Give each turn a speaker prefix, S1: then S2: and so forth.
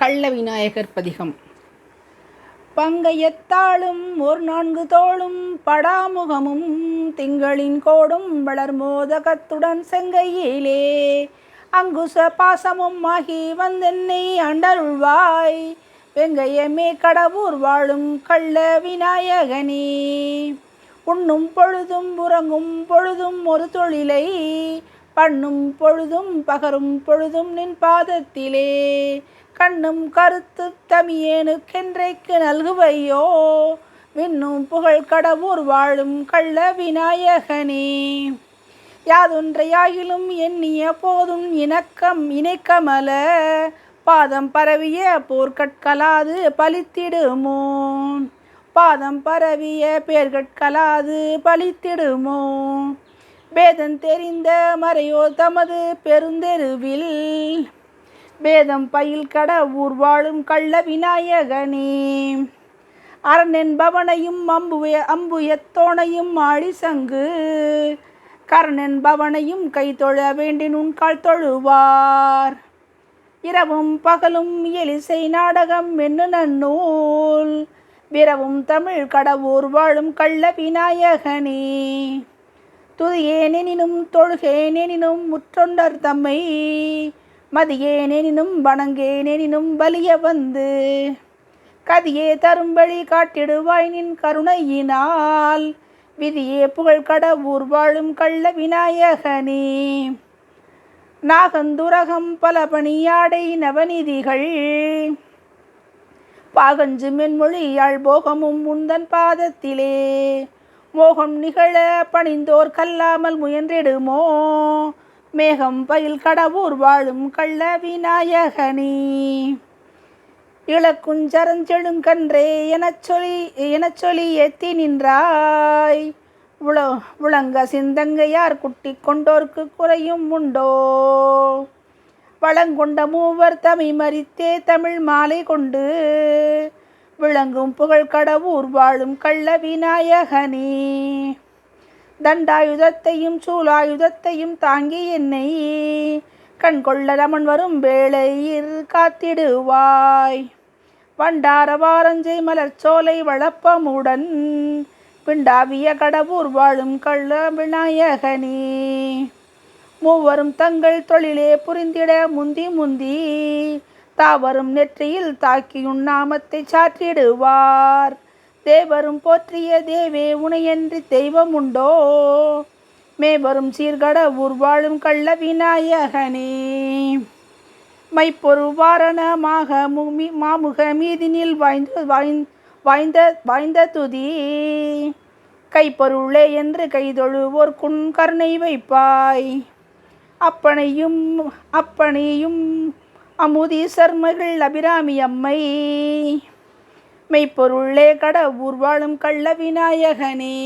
S1: கள்ள விநாயகர் பதிகம். பங்கையத்தாளும் ஒரு நான்கு தோளும் படாமுகமும் திங்களின் கோடும் வளர்மோதகத்துடன் செங்கையிலே. அங்குச பாசமும் ஆகி வந்தென்னை அண்டருள்வாய். வெங்கையமே கடவுர் வாழும் கள்ள விநாயகனே. உண்ணும் பொழுதும் உறங்கும் பொழுதும் ஒரு தொழிலை பண்ணும் பொழுதும் பகரும் பொழுதும் நின் பாதத்திலே. கண்ணும் கருத்து தமியேனுக்கென்றைக்கு நல்குவையோ? விண்ணும் புகழ் கடவுர் வாழும் கள்ள விநாயகனே. யாதொன்றையாகிலும் எண்ணிய போதும் இணக்கம் இணைக்கமல. பாதம் பரவிய போர்க்கட்கலாது பலித்திடுமோ? பாதம் பரவிய பேர்கட்கலாது பலித்திடுமோ? பேதம் தெரிந்த மறையோ தமது பெருந்தெருவில். வேதம் பயில் கட ஊர் வாழும் கள்ள விநாயகனே. அம்பு அம்புய அம்புயத்தோனையும் ஆழி சங்கு கரணென்பவனையும் கை தொழ வேண்டினுன் கால் தொழுவார். இரவும் பகலும் எலிசை நாடகம் என்ன நன்னூல். விரவும் தமிழ் கடவுர் வாழும் கள்ள விநாயகனே. துதியேனெனினும் தொழுகேனெனினும் முற்றொண்டர் தம்மை மதியேனெனினும் வணங்கேனெனினும் பலிய வந்து கதியே தரும்படி காட்டிடுவாய் நின் கருணையினால். விதியே புகழ் கடவுர் வாழும் கள்ள விநாயகனே. நாகந்துரகம் பல பணியாடை நவநிதிகள். பாகஞ்சு மென்மொழியாள் போகமும் முந்தன் பாதத்திலே. மோகம் நிகழ பணிந்தோர் கல்லாமல் முயன்றிடுமோ? மேகம் பயில் கடவுர் வாழும் கள்ள விநாயகனே. இளக்குஞ்சரஞ்செழுங்கன்றே எனச் சொல்லி எனச் சொல்லி ஏத்தி நின்றாய். உள உளங்க சிந்தங்கையார் குட்டி கொண்டோர்க்கு குறையும் உண்டோ? வளங்கொண்ட மூவர் தமி மறித்தே தமிழ் மாலை கொண்டு விளங்கும் புகழ் கடவுர் வாழும் கள்ள விநாயகனே. தண்டாயுதத்தையும் சூலாயுதத்தையும் தாங்கி என்னை கண்கொள்ள ரமன் வரும் வேளையில் காத்திடுவாய். வண்டார வாரஞ்சை மலர்ச்சோலை வளப்பமுடன் பிண்டாவிய கடவுர் வாழும் கள்ள விநாயகனே. மூவரும் தங்கள் தொழிலே புரிந்திட முந்தி முந்தி தாவரும் நெற்றியில் தாக்கி உண்ணாமத்தை சாற்றிடுவார். தேவரும் போற்றிய தேவே உனையன்றி தெய்வம் உண்டோ? மேவரும் சீர்கட ஊர்வாழும் கள்ள விநாயகனே மைப்பொரு வாரணமாக முமி மாமுக மீதினில் வாய்ந்து வாய்ந்த வாய்ந்த துதி. கைப்பொருளே என்று கைதொழுவோர் குன் கருணை வைப்பாய். அப்பனையும் அப்பனையும் அமுதீசர் மகள் அபிராமி அம்மை. மெய்ப்பொருளே கட ஊர்வாழும் கள்ள விநாயகனே.